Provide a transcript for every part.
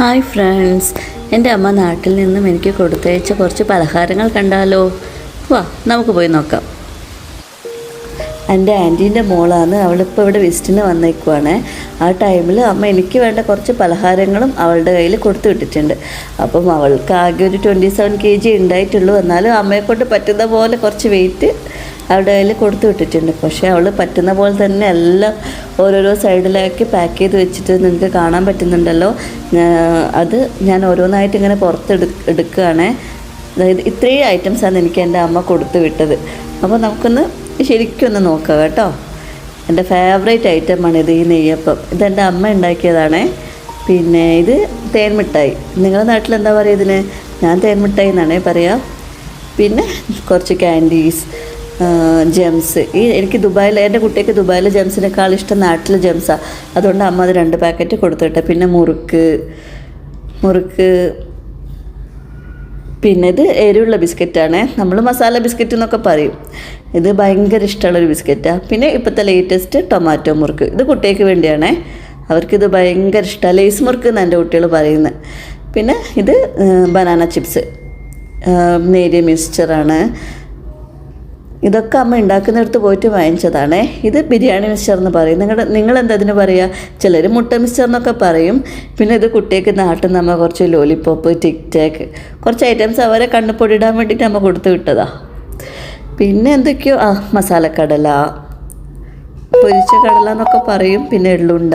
Hi friends. എന്റെ അമ്മ നാട്ടിൽ നിന്നും എനിക്ക് കൊടുത്തയച്ച കുറച്ച് പലഹാരങ്ങൾ കണ്ടാലോ? വാ നമുക്ക് പോയി നോക്കാം. എന്റെ ആന്റീന്റെ മോളാണ്. അവളിപ്പോൾ ഇവിടെ വിസിറ്റിന് വന്നേക്കുവാണ്. ആ ടൈമിൽ അമ്മ എനിക്ക് വേണ്ട കുറച്ച് പലഹാരങ്ങളും അവളുടെ കയ്യിൽ കൊടുത്തു വിട്ടിട്ടുണ്ട്. അപ്പം അവൾക്ക് ആകെ ഒരു ട്വന്റി സെവൻ കെ ജി ഉണ്ടായിട്ടുള്ളൂ. എന്നാലും അമ്മയെ കൊണ്ട് പറ്റുന്ന പോലെ കുറച്ച് വെയിറ്റ് അവളുടെ കയ്യിൽ കൊടുത്തു വിട്ടിട്ടുണ്ട്. പക്ഷേ അവൾ പറ്റുന്ന പോലെ തന്നെ എല്ലാം ഓരോരോ സൈഡിലാക്കി പാക്ക് ചെയ്ത് വെച്ചിട്ട് നിങ്ങൾക്ക് കാണാൻ പറ്റുന്നുണ്ടല്ലോ. അത് ഞാൻ ഓരോന്നായിട്ട് ഇങ്ങനെ പുറത്തെടു എടുക്കുകയാണ്. അതായത് ഇത്രയും ഐറ്റംസാണ് എനിക്ക് എന്റെ അമ്മ കൊടുത്തു വിട്ടത്. അപ്പോൾ നമുക്കൊന്ന് ശരിക്കും ഒന്ന് നോക്കാം കേട്ടോ. എന്റെ ഫേവറേറ്റ് ഐറ്റമാണ് ഇത് ഈ നെയ്യപ്പം. ഇതെന്റെ അമ്മ ഉണ്ടാക്കിയതാണേ. പിന്നെ ഇത് തേൻമിഠായി. നിങ്ങളുടെ നാട്ടിൽ എന്താ പറയുക ഇതിന്? ഞാൻ തേൻമിഠായി എന്നാണേ പറയാം. പിന്നെ കുറച്ച് ക്യാൻഡീസ് ജെംസ് ഈ എനിക്ക് ദുബായിൽ എന്റെ കുട്ടിക്ക് ദുബായിൽ ജെംസിനേക്കാൾ ഇഷ്ടം നാട്ടിലെ ജെംസാണ് അതുകൊണ്ട് അമ്മ അത് രണ്ട് പാക്കറ്റ് കൊടുത്തിട്ടെ പിന്നെ മുറുക്ക് മുറുക്ക് പിന്നെ ഇത് എരിവുള്ള ബിസ്ക്കറ്റാണ്. നമ്മൾ മസാല ബിസ്ക്കറ്റ് എന്നൊക്കെ പറയും. ഇത് ഭയങ്കര ഇഷ്ടമുള്ളൊരു ബിസ്ക്കറ്റാണ് പിന്നെ ഇപ്പോഴത്തെ ലേറ്റസ്റ്റ് ടൊമാറ്റോ മുറുക്ക്. ഇത് കുട്ടികൾക്ക് വേണ്ടിയാണേ. അവർക്കിത് ഭയങ്കര ഇഷ്ടമാണ് ലേസ് മുറുക്ക് എന്നാണ് എന്റെ കുട്ടികൾ പറയുന്നത് പിന്നെ ഇത് ബനാന ചിപ്സ് നേരിയ മിക്സ്ചറാണ് ഇതൊക്കെ അമ്മ ഉണ്ടാക്കുന്നിടത്ത് പോയിട്ട് വാങ്ങിച്ചതാണേ. ഇത് ബിരിയാണി മിക്സ്ചർ എന്ന് പറയും. നിങ്ങളുടെ നിങ്ങൾ എന്താ ഇതിന് പറയുക ചിലർ മുട്ട മിക്സ്ചർ എന്നൊക്കെ പറയും. പിന്നെ ഇത് കുട്ടികൾക്ക് നാട്ടിൽ നമ്മ കുറച്ച് ലോലിപ്പോപ്പ് ടിക് ടാക്ക് കുറച്ച് ഐറ്റംസ് അവരെ കണ്ണുപൊടിയിടാൻ വേണ്ടിയിട്ട് അമ്മ കൊടുത്തു വിട്ടതാ. പിന്നെ എന്തൊക്കെയോ? ആ മസാലക്കടല പൊരിച്ച കടല എന്നൊക്കെ പറയും. പിന്നെ എള്ളുണ്ട.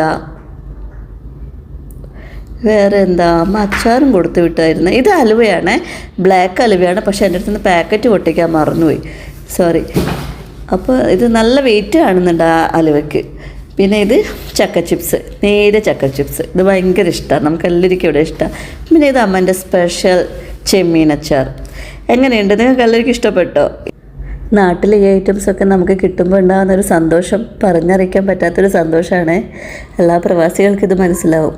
വേറെ എന്താ? അമ്മ അച്ചാറും കൊടുത്തു വിട്ടായിരുന്നു. ഇത് അലുവയാണ്. ബ്ലാക്ക് അലുവയാണ്. പക്ഷേ എന്റെ അടുത്ത് നിന്ന് പാക്കറ്റ് പൊട്ടിക്കാൻ മറന്നുപോയി. സോറി അപ്പോൾ ഇത് നല്ല വെയിറ്റ് കാണുന്നുണ്ട് ആ അലുവയ്ക്ക്. പിന്നെ ഇത് ചക്ക ചിപ്സ് നേരെ ചക്ക ചിപ്സ് ഇത് ഭയങ്കര ഇഷ്ടമാണ് നമുക്ക് എല്ലാവർക്കും ഇവിടെ ഇഷ്ടമാണ് പിന്നെ ഇത് അമ്മന്റെ സ്പെഷ്യൽ ചെമ്മീൻ അച്ചാർ. എങ്ങനെയുണ്ട്? നിങ്ങൾക്ക് എല്ലാവർക്കും ഇഷ്ടപ്പെട്ടോ? നാട്ടിൽ ഈ ഐറ്റംസൊക്കെ നമുക്ക് കിട്ടുമ്പോൾ ഉണ്ടാകുന്ന ഒരു സന്തോഷം പറഞ്ഞറിയിക്കാൻ പറ്റാത്തൊരു സന്തോഷമാണ് എല്ലാ പ്രവാസികൾക്കും ഇത് മനസ്സിലാവും.